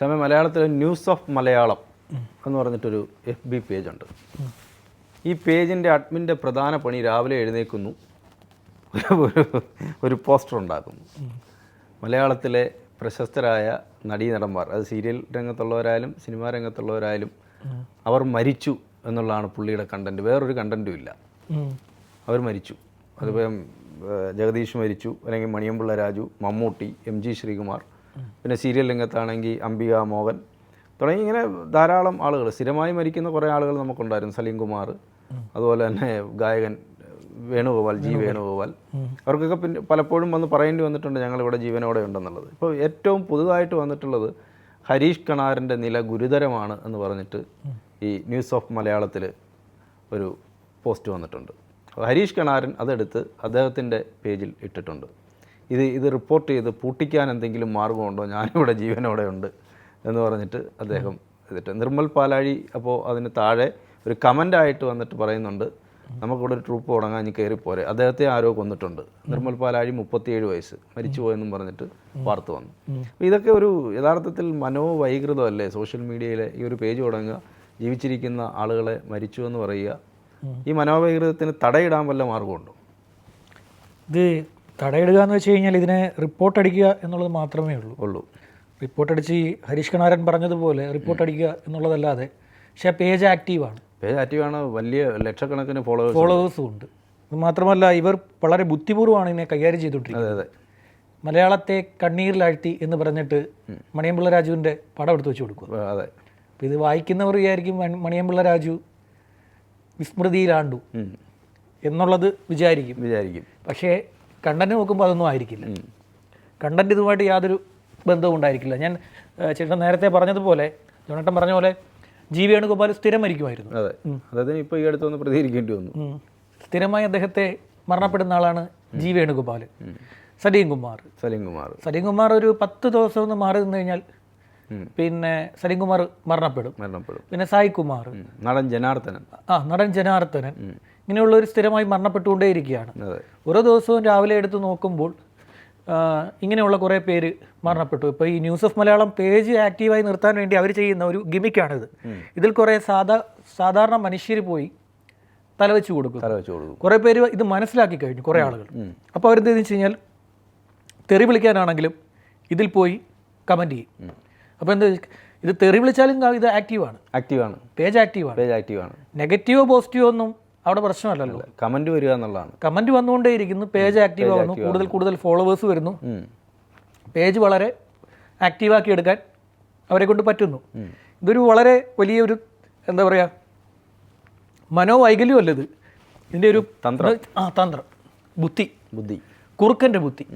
ക്ഷമ മലയാളത്തിൽ news of Malayalam എന്ന് പറഞ്ഞിട്ടൊരു എഫ് ബി പേജുണ്ട് ഈ പേജിന്റെ അഡ്മിന്റെ പ്രധാന പണി രാവിലെ എഴുന്നേക്കുന്നു ഒരു പോസ്റ്റർ ഉണ്ടാക്കുന്നു. മലയാളത്തിലെ പ്രശസ്തരായ നടീനടന്മാർ അത് സീരിയൽ രംഗത്തുള്ളവരായാലും സിനിമാ രംഗത്തുള്ളവരായാലും അവർ മരിച്ചു എന്നുള്ളതാണ് പുള്ളിയുടെ കണ്ടന്റ് വേറൊരു കണ്ടന്റും ഇല്ല. അവർ മരിച്ചു. അതിപ്പം ജഗദീഷ് മരിച്ചു അല്ലെങ്കിൽ മണിയമ്പിള്ള രാജു മമ്മൂട്ടി എം ജി ശ്രീകുമാർ പിന്നെ സീരിയൽ രംഗത്താണെങ്കിൽ അംബിക മോഹൻ തുടങ്ങി ഇങ്ങനെ ധാരാളം ആളുകൾ. സ്ഥിരമായി മരിക്കുന്ന കുറേ ആളുകൾ നമുക്കുണ്ടായിരുന്നു. സലീം കുമാർ അതുപോലെ തന്നെ ഗായകൻ വേണുഗോപാൽ ജി വേണുഗോപാൽ. അവർക്കൊക്കെ പിന്നെ പലപ്പോഴും വന്ന് പറയേണ്ടി വന്നിട്ടുണ്ട് ഞങ്ങളിവിടെ ജീവനോടെ ഉണ്ടെന്നുള്ളത്. ഇപ്പോൾ ഏറ്റവും പുതുതായിട്ട് വന്നിട്ടുള്ളത് ഹരീഷ് കണാറിന്റെ നില ഗുരുതരമാണ് എന്ന് പറഞ്ഞിട്ട് ഈ ന്യൂസ് ഓഫ് മലയാളത്തിൽ ഒരു പോസ്റ്റ് വന്നിട്ടുണ്ട്. ഹരീഷ് കണാരൻ അതെടുത്ത് അദ്ദേഹത്തിന്റെ പേജിൽ ഇട്ടിട്ടുണ്ട്. ഇത് ഇത് റിപ്പോർട്ട് ചെയ്ത് പൂട്ടിക്കാൻ എന്തെങ്കിലും മാർഗമുണ്ടോ? ഞാനിവിടെ ജീവനോടെ ഉണ്ട് എന്ന് പറഞ്ഞിട്ട് അദ്ദേഹം ഇതിട്ട് നിർമ്മൽ പാലാഴി അപ്പോൾ അതിന് താഴെ ഒരു കമന്റായിട്ട് വന്നിട്ട് പറയുന്നുണ്ട്. നമുക്കിവിടെ ഒരു ട്രൂപ്പ് തുടങ്ങാൻ ഇനി കയറിപ്പോരെ അദ്ദേഹത്തെ ആരോ കൊന്നിട്ടുണ്ട്. നിർമ്മൽ പാലാഴി മുപ്പത്തിയേഴ് വയസ്സ്. മരിച്ചുപോയെന്നും പറഞ്ഞിട്ട് വാർത്ത വന്നു. അപ്പോൾ ഇതൊക്കെ ഒരു യഥാർത്ഥത്തിൽ മനോവൈകൃതമല്ലേ? സോഷ്യൽ മീഡിയയിലെ ഈ ഒരു പേജ് തുടങ്ങുക ജീവിച്ചിരിക്കുന്ന ആളുകളെ മരിച്ചു എന്ന് പറയുക. ഈ മനോവൈകൃതത്തിന് തടയിടാൻ വല്ല മാർഗമുണ്ടോ? ഇത് തടയിടുക എന്ന് വെച്ച് കഴിഞ്ഞാൽ ഇതിനെ റിപ്പോർട്ട് അടിക്കുക എന്നുള്ളത് മാത്രമേ ഉള്ളൂ. ഉള്ളൂ. റിപ്പോർട്ട് അടിച്ച് ഈ ഹരീഷ് കണാരൻ പറഞ്ഞതുപോലെ റിപ്പോർട്ട് അടിക്കുക എന്നുള്ളതല്ലാതെ പക്ഷേ പേജ് ആക്റ്റീവാണ് പേജ് ആക്റ്റീവാണ് വലിയ ലക്ഷക്കണക്കിന് ഫോളോവേഴ്സ് ഫോളോവേഴ്സും ഉണ്ട്. മാത്രമല്ല ഇവർ വളരെ ബുദ്ധിപൂർവമാണ് ഇതിനെ കൈകാര്യം ചെയ്തുകൊണ്ടിരിക്കുന്നത്. അതെ അതെ. മലയാളത്തെ കണ്ണീരിലാഴ്ത്തി എന്ന് പറഞ്ഞിട്ട് മണിയമ്പിള്ള രാജുവിന്റെ പടം എടുത്ത് വെച്ച് കൊടുക്കുക. അതെ. അപ്പോൾ ഇത് വായിക്കുന്നവർ വിചാരിക്കും മണി- മണിയമ്പിള്ള രാജു വിസ്മൃതിയിലാണ്ടു എന്നുള്ളത് വിചാരിക്കും. വിചാരിക്കും. പക്ഷേ കണ്ടന്റ് നോക്കുമ്പോൾ അതൊന്നും ആയിരിക്കില്ല. കണ്ടന്റ് ഇതുമായിട്ട് യാതൊരു ബന്ധവും ഉണ്ടായിരിക്കില്ല. ഞാൻ ചേട്ടൻ നേരത്തെ പറഞ്ഞതുപോലെ ജോണേട്ടൻ പറഞ്ഞ പോലെ ജി വേണുഗോപാൽ സ്ഥിരം മരിക്കുമായിരുന്നു അതെ അദ്ദേഹത്തിന് ഇപ്പോൾ ഈ അടുത്തൊന്ന് പ്രതികരിക്കേണ്ടി വന്നു. സ്ഥിരമായി അദ്ദേഹത്തെ മരണപ്പെടുന്ന ആളാണ് ജി വേണുഗോപാൽ സലീം കുമാർ. സലീം കുമാർ. സലീം കുമാർ ഒരു പത്ത് ദിവസം ഒന്ന് മാറി നിന്ന് കഴിഞ്ഞാൽ പിന്നെ സലീം കുമാർ മരണപ്പെടും. മരണപ്പെടും. പിന്നെ സായി കുമാർ. നടൻ ജനാർദ്ദനൻ. ആ നടൻ ജനാർദ്ദനൻ. ഇങ്ങനെയുള്ളവർ സ്ഥിരമായി മരണപ്പെട്ടുകൊണ്ടേയിരിക്കുകയാണ്. ഓരോ ദിവസവും രാവിലെ എടുത്ത് നോക്കുമ്പോൾ ഇങ്ങനെയുള്ള കുറേ പേര് മരണപ്പെട്ടു. ഇപ്പോൾ ഈ ന്യൂസ് ഓഫ് മലയാളം പേജ് ആക്റ്റീവായി നിർത്താൻ വേണ്ടി അവർ ചെയ്യുന്ന ഒരു ഗിമിക്കാണിത്. ഇതിൽ കുറേ സാധാ സാധാരണ മനുഷ്യർ പോയി തലവെച്ച് കൊടുക്കും തല വെച്ച് കൊടുക്കും കുറേ പേര് ഇത് മനസ്സിലാക്കി കഴിഞ്ഞു കുറേ ആളുകൾ. അപ്പോൾ അവരെന്ത് വെച്ച് കഴിഞ്ഞാൽ തെറി വിളിക്കാനാണെങ്കിലും ഇതിൽ പോയി കമന്റ് ചെയ്യും. അപ്പോൾ എന്താ ഇത് തെറി വിളിച്ചാലും ഇത് ആക്റ്റീവാണ്. ആക്റ്റീവാണ്. പേജ് ആക്റ്റീവാണ്. പേജ് ആക്റ്റീവാണ്. നെഗറ്റീവോ പോസിറ്റീവോ ഒന്നും അവിടെ പ്രശ്നമല്ലല്ലോ. കമന്റ് വരിക എന്നുള്ളതാണ്. കമന്റ് വന്നുകൊണ്ടേയിരിക്കുന്നു. പേജ് ആക്റ്റീവ് ആവുന്നു. കൂടുതൽ കൂടുതൽ ഫോളോവേഴ്സ് വരുന്നു. പേജ് വളരെ ആക്റ്റീവാക്കി എടുക്കാൻ അവരെ കൊണ്ട് പറ്റുന്നു. ഇതൊരു വളരെ വലിയൊരു എന്താ പറയുക മനോവൈകല്യമല്ല ഇത് ഇതിന്റെ ഒരു തന്ത്രം. ആ തന്ത്രം. ബുദ്ധി. ബുദ്ധി. കുറുക്കന്റെ ബുദ്ധി.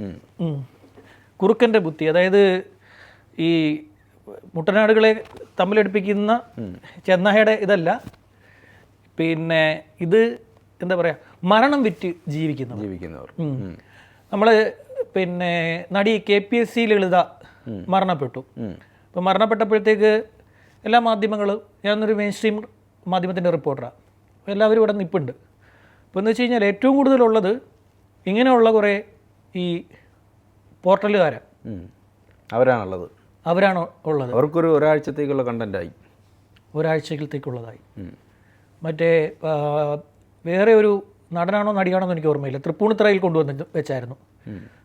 കുറുക്കന്റെ ബുദ്ധി. അതായത് ഈ മുട്ടനാടുകളെ തമ്മിലടുപ്പിക്കുന്ന ചെന്നായയുടെ ഇതല്ല പിന്നെ ഇത് എന്താ പറയുക മരണം വിറ്റ് ജീവിക്കുന്നവർ. ജീവിക്കുന്നവർ. നമ്മൾ പിന്നെ നടി K P S C Lalitha മരണപ്പെട്ടു. അപ്പോൾ മരണപ്പെട്ടപ്പോഴത്തേക്ക് എല്ലാ മാധ്യമങ്ങളും ഞാനൊരു മെയിൻ സ്ട്രീം മാധ്യമത്തിന്റെ റിപ്പോർട്ടറാണ് എല്ലാവരും ഇവിടെ നിൽപ്പുണ്ട് അപ്പോൾ എന്ന് വെച്ച് കഴിഞ്ഞാൽ ഏറ്റവും കൂടുതലുള്ളത് ഇങ്ങനെയുള്ള കുറേ ഈ പോർട്ടലുകാരാണ്. അവരാണുള്ളത്. അവരാണ് ഉള്ളത്? അവർക്കൊരു ഒരാഴ്ചത്തേക്കുള്ള കണ്ടന്റായി ഒരാഴ്ചത്തേക്കുള്ളതായി മറ്റേ വേറെ ഒരു നടനാണോ നടിയാണോ എന്ന് എനിക്ക് ഓർമ്മയില്ല. തൃപ്പൂണിത്തറയിൽ കൊണ്ടുവന്ന് വെച്ചായിരുന്നു.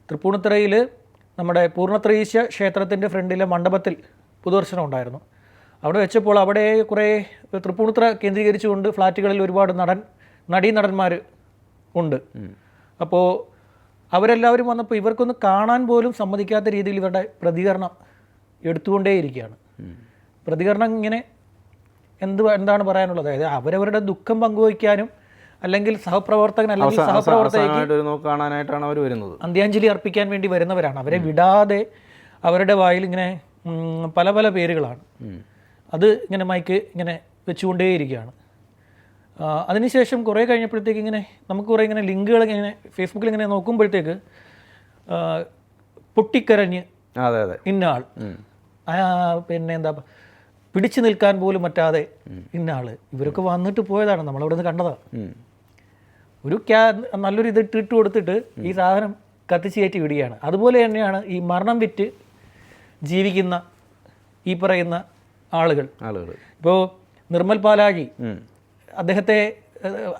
തൃപ്പൂണിത്തറയിൽ നമ്മുടെ പൂർണത്രയീശ ക്ഷേത്രത്തിന്റെ ഫ്രണ്ടിലെ മണ്ഡപത്തിൽ പുതുദർശനം ഉണ്ടായിരുന്നു. അവിടെ വെച്ചപ്പോൾ അവിടെ കുറേ തൃപ്പൂണിത്തറ കേന്ദ്രീകരിച്ചുകൊണ്ട് ഫ്ലാറ്റുകളിൽ ഒരുപാട് നടൻ നടീ നടന്മാർ ഉണ്ട്. അപ്പോൾ അവരെല്ലാവരും വന്നപ്പോൾ ഇവർക്കൊന്ന് കാണാൻ പോലും സമ്മതിക്കാത്ത രീതിയിൽ ഇവരുടെ പ്രതികരണം എടുത്തുകൊണ്ടേയിരിക്കുകയാണ്. പ്രതികരണം ഇങ്ങനെ എന്ത് എന്താണ് പറയാനുള്ളത്? അതായത് അവരവരുടെ ദുഃഖം പങ്കുവയ്ക്കാനും അല്ലെങ്കിൽ സഹപ്രവർത്തകൻ അല്ലെങ്കിൽ സഹപ്രവർത്തകനായിട്ടാണ് അവർ വരുന്നത്. അന്ത്യാഞ്ജലി അർപ്പിക്കാൻ വേണ്ടി വരുന്നവരാണ്. അവരെ വിടാതെ അവരുടെ വായിൽ ഇങ്ങനെ പല പല പേരുകളാണ്. അത് ഇങ്ങനെ മൈക്ക് ഇങ്ങനെ വെച്ചുകൊണ്ടേയിരിക്കുകയാണ്. അതിനുശേഷം കുറേ കഴിഞ്ഞപ്പോഴത്തേക്ക് ഇങ്ങനെ നമുക്ക് കുറേ ഇങ്ങനെ ലിങ്കുകൾ ഇങ്ങനെ ഫേസ്ബുക്കിൽ ഇങ്ങനെ നോക്കുമ്പോഴത്തേക്ക് പൊട്ടിക്കരഞ്ഞ് അതെ ഇന്ന ആൾ. പിന്നെ എന്താ പിടിച്ചു നിൽക്കാൻ പോലും പറ്റാതെ ഇന്ന ആൾ. ഇവരൊക്കെ വന്നിട്ട് പോയതാണ്. നമ്മളവിടെ നിന്ന് കണ്ടതാണ്. ഒരു ക്യാ നല്ലൊരു ഇത് ഇട്ട് കൊടുത്തിട്ട് ഈ സാധനം കത്തിച്ച് കയറ്റി വിടുകയാണ്. അതുപോലെ തന്നെയാണ് ഈ മരണം വിറ്റ് ജീവിക്കുന്ന ഈ പറയുന്ന ആളുകൾ. ആളുകൾ. ഇപ്പോൾ നിർമ്മൽ പാലാഴി അദ്ദേഹത്തെ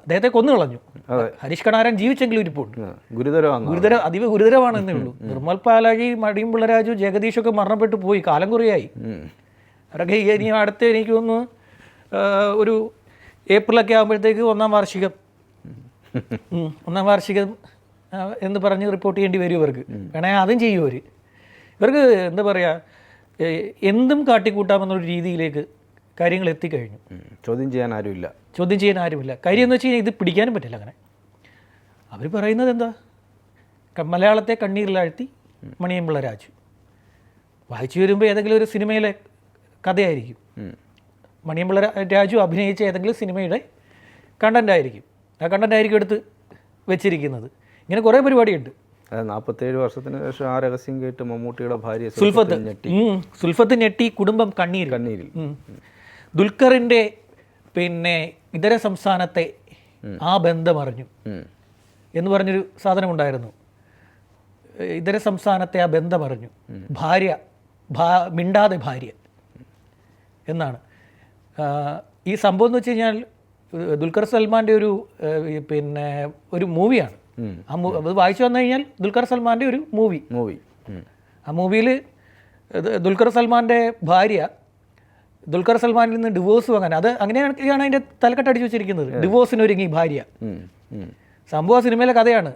അദ്ദേഹത്തെ കൊന്നു കളഞ്ഞു. ഹരീഷ് കണാരൻ ജീവിച്ചെങ്കിലും ഇരിപ്പുണ്ട്. ഗുരുതരമാണ് ഗുരുതര അതീവ ഗുരുതരമാണെന്നേ ഉള്ളൂ. നിർമ്മൽ പാലാഴി മടിയും പിള്ളരാജു ജഗദീഷൊക്കെ മരണപ്പെട്ടു പോയി. കാലം കുറയായി. അവരൊക്കെ ഇനി അടുത്ത് എനിക്ക് തോന്നുന്നു ഏഹ്, ഒരു ഏപ്രിലൊക്കെ ആകുമ്പോഴത്തേക്ക് ഒന്നാം വാർഷികം. ഒന്നാം വാർഷികം എന്ന് പറഞ്ഞ് റിപ്പോർട്ട് ചെയ്യേണ്ടി വരും ഇവർക്ക്. വേണേ അതും ചെയ്യും അവർ ഇവർക്ക് എന്താ പറയുക എന്തും കാട്ടിക്കൂട്ടാമെന്നൊരു രീതിയിലേക്ക് കാര്യങ്ങൾ എത്തിക്കഴിഞ്ഞു. ചോദ്യം ചെയ്യാൻ ആരുമില്ല. ചോദ്യം ചെയ്യാൻ ആരുമില്ല. കാര്യം എന്ന് വെച്ച് കഴിഞ്ഞാൽ ഇത് പിടിക്കാനും പറ്റില്ല അങ്ങനെ. അവർ പറയുന്നത് എന്താ? മലയാളത്തെ കണ്ണീരിലാഴ്ത്തി മണിയമ്പിള്ള രാജു. വായിച്ചു വരുമ്പോൾ ഏതെങ്കിലും ഒരു സിനിമയിലെ കഥയായിരിക്കും. മണിയമ്പിള്ള രാജു അഭിനയിച്ച ഏതെങ്കിലും സിനിമയുടെ കണ്ടന്റ് ആയിരിക്കും ആ കണ്ടന്റ് ആയിരിക്കും എടുത്ത് വെച്ചിരിക്കുന്നത്. ഇങ്ങനെ കുറേ പരിപാടിയുണ്ട്. നാൽപ്പത്തേഴ് വർഷത്തിന് ശേഷം ആ രഹസ്യം കേട്ട് മമ്മൂട്ടിയുടെ ഭാര്യ സുൽഫത്ത് ഞെട്ടി. സുൽഫത്ത് ഞെട്ടി കുടുംബം കണ്ണീർ കണ്ണീരിൽ. ദുൽഖറിന്റെ പിന്നെ ഇതര സംസ്ഥാനത്തെ ആ ബന്ധമറിഞ്ഞു. അറിഞ്ഞു എന്ന് പറഞ്ഞൊരു സാധനമുണ്ടായിരുന്നു. ഇതര സംസ്ഥാനത്തെ ആ ബന്ധമറിഞ്ഞു. ഭാര്യ ഭാ മിണ്ടാതെ ഭാര്യ. എന്നാണ്. ഈ സംഭവം എന്ന് വെച്ച് കഴിഞ്ഞാൽ ദുൽഖർ സൽമാന്റെ ഒരു പിന്നെ ഒരു മൂവിയാണ്. ആ അത് വായിച്ചു വന്നു കഴിഞ്ഞാൽ ദുൽഖർ സൽമാന്റെ ഒരു മൂവി. മൂവി. ആ മൂവിയിൽ ദുൽഖർ സൽമാന്റെ ഭാര്യ ദുൽഖർ സൽമാനിൽ നിന്ന് ഡിവോഴ്സ് വാങ്ങാൻ അത് അങ്ങനെയാണ് അതിന്റെ തലക്കെട്ട് അടിച്ചു വെച്ചിരിക്കുന്നത്. ഡിവോഴ്സിന് ഒരുങ്ങി ഭാര്യ. സംഭവം ആ സിനിമയിലെ കഥയാണ്.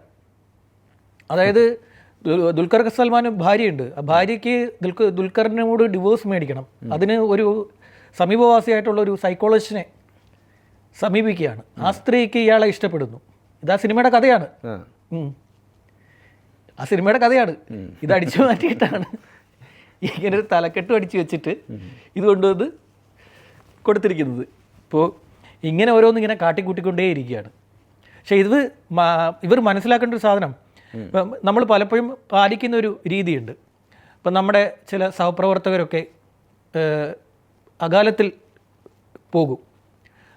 അതായത് ദുൽ- ദുൽഖർ സൽമാന് ഭാര്യയുണ്ട്. ആ ഭാര്യയ്ക്ക് ദുൽഖർ ദുൽഖറിനോട് ഡിവോഴ്സ് മേടിക്കണം. അതിന് ഒരു സമീപവാസിയായിട്ടുള്ള ഒരു സൈക്കോളജിസ്റ്റിനെ സമീപിക്കുകയാണ്. ആ സ്ത്രീക്ക് ഇയാളെ ഇഷ്ടപ്പെടുന്നു. ഇതാ സിനിമയുടെ കഥയാണ്. ആ. സിനിമയുടെ കഥയാണ്. ഇത് അടിച്ചു മാറ്റിയിട്ടാണ്. ഇങ്ങനെ ഒരു തലക്കെട്ട് അടിച്ചു വെച്ചിട്ട് ഇത് കൊണ്ടുവന്ന് കൊടുത്തിരിക്കുന്നത്. ഇപ്പോൾ ഇങ്ങനെ ഓരോന്ന് ഇങ്ങനെ കാട്ടിക്കൂട്ടിക്കൊണ്ടേ ഇരിക്കുകയാണ്. പക്ഷേ ഇത് ഇവർ മനസ്സിലാക്കേണ്ട ഒരു സാധനം. നമ്മൾ പലപ്പോഴും പാലിക്കുന്ന ഒരു രീതിയുണ്ട്. ഇപ്പം നമ്മുടെ ചില സഹപ്രവർത്തകരൊക്കെ അകാലത്തിൽ പോകും.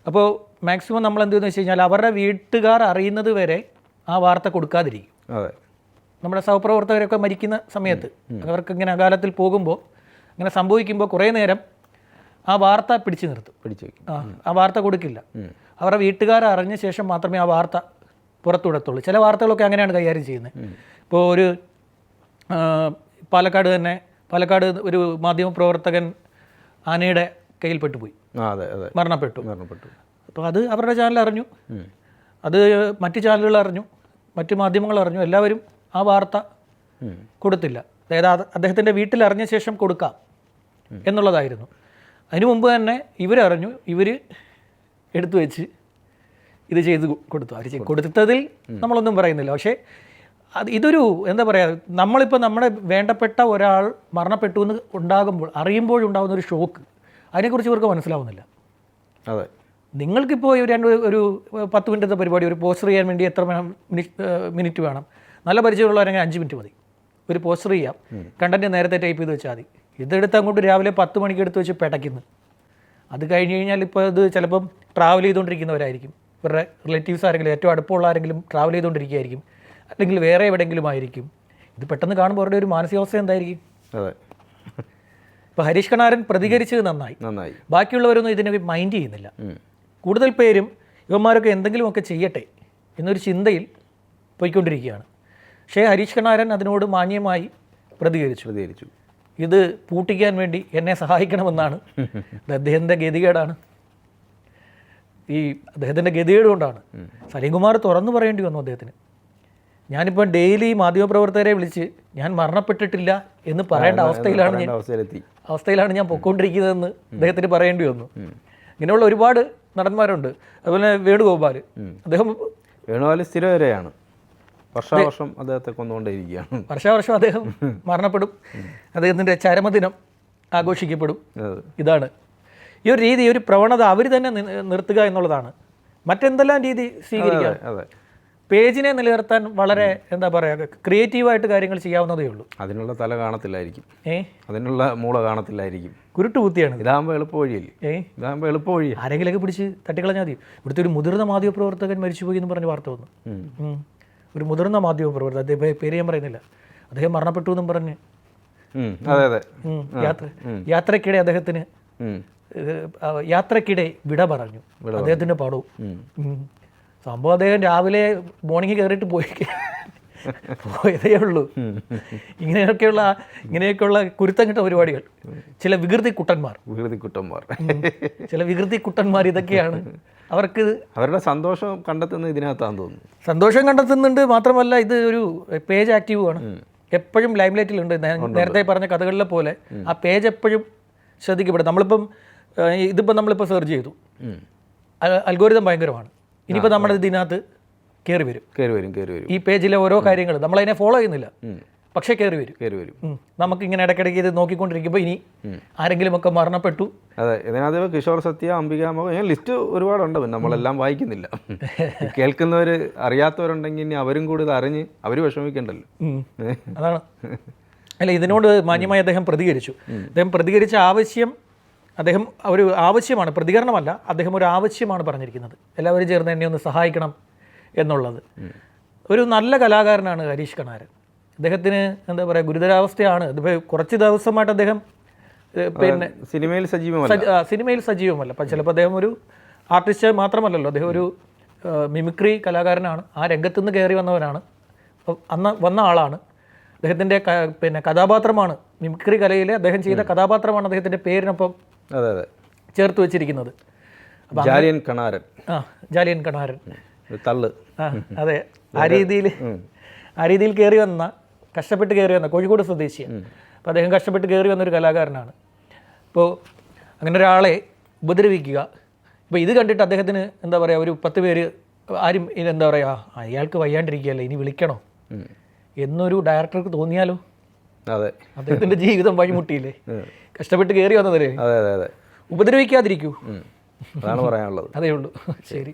അപ്പോൾ മാക്സിമം നമ്മൾ എന്ത് വെച്ച് കഴിഞ്ഞാൽ അവരുടെ വീട്ടുകാർ അറിയുന്നത് വരെ ആ വാർത്ത കൊടുക്കാതിരിക്കും. അതെ. നമ്മുടെ സഹപ്രവർത്തകരൊക്കെ മരിക്കുന്ന സമയത്ത് അവർക്ക് ഇങ്ങനെ അകാലത്തിൽ പോകുമ്പോൾ അങ്ങനെ സംഭവിക്കുമ്പോൾ കുറേ നേരം ആ വാർത്ത പിടിച്ചു നിർത്തും. പിടിച്ചു വയ്ക്കും ആ ആ വാർത്ത കൊടുക്കില്ല. അവരുടെ വീട്ടുകാർ അറിഞ്ഞ ശേഷം മാത്രമേ ആ വാർത്ത പുറത്തുവിടത്തുള്ളൂ. ചില വാർത്തകളൊക്കെ അങ്ങനെയാണ് കൈകാര്യം ചെയ്യുന്നത്. ഇപ്പോൾ ഒരു പാലക്കാട് തന്നെ പാലക്കാട് ഒരു മാധ്യമപ്രവർത്തകൻ ആനയുടെ കയ്യിൽപ്പെട്ടു പോയി. അതെ അതെ. മരണപ്പെട്ടു. മരണപ്പെട്ടു. അപ്പോൾ അത് അവരുടെ ചാനൽ അറിഞ്ഞു. അത് മറ്റ് ചാനലുകൾ അറിഞ്ഞു. മറ്റ് മാധ്യമങ്ങൾ അറിഞ്ഞു. എല്ലാവരും ആ വാർത്ത കൊടുത്തില്ല. അതായത് അദ്ദേഹത്തിന്റെ വീട്ടിൽ അറിഞ്ഞ ശേഷം കൊടുക്കാം എന്നുള്ളതായിരുന്നു. അതിനു മുമ്പ് തന്നെ ഇവരറിഞ്ഞു ഇവർ എടുത്തു വെച്ച് ഇത് ചെയ്ത് കൊടുത്തു. അവർ കൊടുത്തതിൽ നമ്മളൊന്നും പറയുന്നില്ല. പക്ഷേ അത് ഇതൊരു എന്താ പറയുക നമ്മളിപ്പോൾ നമ്മുടെ വേണ്ടപ്പെട്ട ഒരാൾ മരണപ്പെട്ടു എന്ന് ഉണ്ടാകുമ്പോൾ അറിയുമ്പോഴുണ്ടാകുന്ന ഒരു ഷോക്ക്. അതിനെക്കുറിച്ച് ഇവർക്ക് മനസ്സിലാവുന്നില്ല. അതെ. നിങ്ങൾക്കിപ്പോൾ രണ്ട് ഒരു പത്ത് മിനിറ്റത്തെ പരിപാടി ഒരു പോസ്റ്റർ ചെയ്യാൻ വേണ്ടി എത്ര മിനിറ്റ് വേണം? നല്ല പരിചയമുള്ളവരെങ്കിൽ അഞ്ച് മിനിറ്റ് മതി. ഒരു പോസ്റ്റർ ചെയ്യാം. കണ്ടന്റ് നേരത്തെ ടൈപ്പ് ചെയ്ത് വെച്ചാൽ മതി. ഇതെടുത്ത് അങ്ങോട്ട് രാവിലെ പത്ത് മണിക്ക് എടുത്ത് വെച്ച് പെടയ്ക്കുന്നു. അത് കഴിഞ്ഞ് കഴിഞ്ഞാൽ ഇപ്പോൾ ഇത് ചിലപ്പം ട്രാവൽ ചെയ്തുകൊണ്ടിരിക്കുന്നവരായിരിക്കും. ഇവരുടെ റിലേറ്റീവ്സ് ആരെങ്കിലും ഏറ്റവും അടുപ്പമുള്ള ആരെങ്കിലും ട്രാവൽ ചെയ്തുകൊണ്ടിരിക്കുകയായിരിക്കും. അല്ലെങ്കിൽ വേറെ എവിടെയെങ്കിലും ആയിരിക്കും. ഇത് പെട്ടെന്ന് കാണുമ്പോൾ അവരുടെ ഒരു മാനസികാവസ്ഥ എന്തായിരിക്കും? അതെ. ഇപ്പോൾ ഹരീഷ് കണാരൻ പ്രതികരിച്ചത് നന്നായി. നന്നായി. ബാക്കിയുള്ളവരൊന്നും ഇതിനെ മൈൻഡ് ചെയ്യുന്നില്ല. കൂടുതൽ പേരും ഇവന്മാരൊക്കെ എന്തെങ്കിലുമൊക്കെ ചെയ്യട്ടെ എന്നൊരു ചിന്തയിൽ പോയിക്കൊണ്ടിരിക്കുകയാണ്. പക്ഷേ ഹരീഷ് കണാരൻ അതിനോട് മാന്യമായി പ്രതികരിച്ചു. പ്രതികരിച്ചു. ഇത് പൂട്ടിക്കാൻ വേണ്ടി എന്നെ സഹായിക്കണമെന്നാണ്. ഇത് അദ്ദേഹത്തിന്റെ ഗതികേടാണ്. ഈ അദ്ദേഹത്തിന്റെ ഗതികേട് കൊണ്ടാണ്. സലീംകുമാർ തുറന്നു പറയേണ്ടി വന്നു അദ്ദേഹത്തിന്. ഞാനിപ്പോൾ ഡെയിലി മാധ്യമപ്രവർത്തകരെ വിളിച്ച് ഞാൻ മരണപ്പെട്ടിട്ടില്ല എന്ന് പറയേണ്ട അവസ്ഥയിലാണ് ഞാൻ അവസ്ഥയിലാണ് ഞാൻ പൊക്കോണ്ടിരിക്കുന്നതെന്ന് അദ്ദേഹത്തിന് പറയേണ്ടി വന്നു. ഇങ്ങനെയുള്ള ഒരുപാട് നടന്മാരുണ്ട്. അതുപോലെ വേണുഗോപാൽ അദ്ദേഹം വേണുഗോപാൽ സ്ഥിരവരെയാണ്. വർഷാവർഷം അദ്ദേഹത്തെ കൊന്നുകൊണ്ടേയിരിക്കുകയാണ്. വർഷാവർഷം അദ്ദേഹം മരണപ്പെടും. അദ്ദേഹത്തിന്റെ ചരമദിനം ആഘോഷിക്കപ്പെടും. ഇതാണ്. ഈ ഒരു രീതി ഒരു പ്രവണത അവർ തന്നെ നിർത്തുക എന്നുള്ളതാണ്. മറ്റെന്തെല്ലാം രീതി സ്വീകരിക്കുക പേജിനെ നിലനിർത്താൻ വളരെ എന്താ പറയുക ക്രിയേറ്റീവായിട്ട് കാര്യങ്ങൾ ചെയ്യാവുന്നതേ ഉള്ളൂ. അതിനുള്ള തല കാണത്തില്ലായിരിക്കും. ഏ? അതിനുള്ള മൂള കാണത്തില്ലായിരിക്കും. കുരുട്ട് കുത്തിയാണ്. ഇതാകുമ്പോൾ എളുപ്പവഴിയല്ലേ? ഏ? ഇതാകുമ്പോൾ എളുപ്പവഴി ആരെങ്കിലൊക്കെ പിടിച്ച് തട്ടിക്കളഞ്ഞാൽ മതി. ഇവിടുത്തെ ഒരു മുതിർന്ന മാധ്യമപ്രവർത്തകൻ മരിച്ചുപോയി എന്ന് പറഞ്ഞ് വാർത്ത വന്നു. ഒരു മുതിർന്ന മാധ്യമപ്രവർത്തകൻ അദ്ദേഹം പേര് ഞാൻ പറയുന്നില്ല. അദ്ദേഹം മരണപ്പെട്ടു എന്നും പറഞ്ഞ്. യാത്ര യാത്രക്കിടെ അദ്ദേഹത്തിന് യാത്രക്കിടെ വിട പറഞ്ഞു. അദ്ദേഹത്തിന്റെ പടവും. സംഭവം അദ്ദേഹം രാവിലെ മോർണിംഗ് കയറിയിട്ട് പോയി. പോയതേ ഉള്ളൂ. ഇങ്ങനെയൊക്കെയുള്ള ഇങ്ങനെയൊക്കെയുള്ള കുരുത്തം കിട്ട പരിപാടികൾ. ചില വികൃതി കുട്ടന്മാർ. വികൃതി കുട്ടന്മാർ. ചില വികൃതി കുട്ടന്മാർ ഇതൊക്കെയാണ്. അവർക്ക് അവരുടെ സന്തോഷം കണ്ടെത്തുന്നത് ഇതിനകത്താന്ന് തോന്നുന്നു. സന്തോഷം കണ്ടെത്തുന്നുണ്ട് മാത്രമല്ല ഇത് ഒരു പേജ് ആക്റ്റീവ് ആണ്. എപ്പോഴും ലൈംലൈറ്റിലുണ്ട് നേരത്തെ പറഞ്ഞ കഥകളിലെ പോലെ ആ പേജ് എപ്പോഴും ശ്രദ്ധിക്കപ്പെടും. നമ്മളിപ്പം ഇതിപ്പോൾ ഇതിപ്പം നമ്മളിപ്പോൾ സെർച്ച് ചെയ്തു. അൽഗോരിതം ഭയങ്കരമാണ്. ഇനിയിപ്പോൾ നമ്മുടെ ഇതിനകത്ത് കയറി വരും. കയറി വരും കയറി വരും. ഈ പേജിലെ ഓരോ കാര്യങ്ങൾ നമ്മളതിനെ ഫോളോ ചെയ്യുന്നില്ല. പക്ഷേ കയറി വരും. കയറി വരും. നമുക്ക് ഇങ്ങനെ ഇടയ്ക്കിടയ്ക്ക് ഇത് നോക്കിക്കൊണ്ടിരിക്കുമ്പോൾ ഇനി ആരെങ്കിലും ഒക്കെ മരണപ്പെട്ടു. അതെ ഇതിനകത്ത് കിഷോർ സത്യ അംബിക ഞാൻ ലിസ്റ്റ് ഒരുപാടുണ്ട് പിന്നെ നമ്മളെല്ലാം വായിക്കുന്നില്ല. കേൾക്കുന്നവർ അറിയാത്തവരുണ്ടെങ്കിൽ ഇനി അവരും കൂടി ഇത് അറിഞ്ഞ് അവർ വിഷമിക്കണ്ടല്ലോ. അതാണ്. അല്ല ഇതിനോട് മാന്യമായി അദ്ദേഹം പ്രതികരിച്ചു. അദ്ദേഹം പ്രതികരിച്ച ആവശ്യം അദ്ദേഹം ഒരു ആവശ്യമാണ് പ്രതികരണമല്ല അദ്ദേഹം ഒരു ആവശ്യമാണ് പറഞ്ഞിരിക്കുന്നത്. എല്ലാവരും ചേർന്ന് എന്നെ ഒന്ന് സഹായിക്കണം എന്നുള്ളത്. ഒരു നല്ല കലാകാരനാണ് ഹരീഷ് കണാരൻ. അദ്ദേഹത്തിന് എന്താ പറയുക ഗുരുതരാവസ്ഥയാണ്. ഇതിപ്പോൾ കുറച്ച് ദിവസമായിട്ട് അദ്ദേഹം പിന്നെ സിനിമയിൽ സജീവമല്ല. സിനിമയിൽ സജീവമല്ല. അപ്പം ചിലപ്പോൾ അദ്ദേഹം ഒരു ആർട്ടിസ്റ്റ് മാത്രമല്ലല്ലോ അദ്ദേഹം ഒരു മിമിക്രി കലാകാരനാണ്. ആ രംഗത്തു നിന്ന് കയറി വന്നവനാണ്. അന്ന് വന്ന ആളാണ്. അദ്ദേഹത്തിന്റെ പിന്നെ കഥാപാത്രമാണ്. മിമിക്രി കലയിലെ അദ്ദേഹം ചെയ്ത കഥാപാത്രമാണ് അദ്ദേഹത്തിന്റെ പേരിനൊപ്പം അതെ അതെ. ചേർത്ത് വെച്ചിരിക്കുന്നത്. ജാലിയൻ കണാരൻ. ആ ജാലിയൻ കണാരൻ. തള്ള്. ആ അതെ. ആ രീതിയിൽ ആ രീതിയിൽ കയറി വന്ന കഷ്ടപ്പെട്ട് കയറി വന്ന കോഴിക്കോട് സ്വദേശിയാണ് അപ്പോൾ അദ്ദേഹം കഷ്ടപ്പെട്ട് കയറി വന്നൊരു കലാകാരനാണ്. അപ്പോൾ അങ്ങനെ ഒരാളെ ഉപദ്രവിക്കുക. ഇപ്പോൾ ഇത് കണ്ടിട്ട് അദ്ദേഹത്തിന് എന്താ പറയുക ഒരു പത്ത് പേര് ആരും എന്താ പറയുക അയാൾക്ക് വയ്യാണ്ടിരിക്കുകയല്ലേ ഇനി വിളിക്കണോ? എന്നൊരു ഡയറക്ടർക്ക് തോന്നിയാലോ? അതെ. അദ്ദേഹത്തിന്റെ ജീവിതം വഴിമുട്ടിയില്ലേ? കഷ്ടപ്പെട്ട് കയറി വന്നതല്ലേ? അതെ അതെ അതെ. ഉപദ്രവിക്കാതിരിക്കൂ. അതാണ് പറയാനുള്ളത്. അതേ ഉള്ളൂ. ശരി.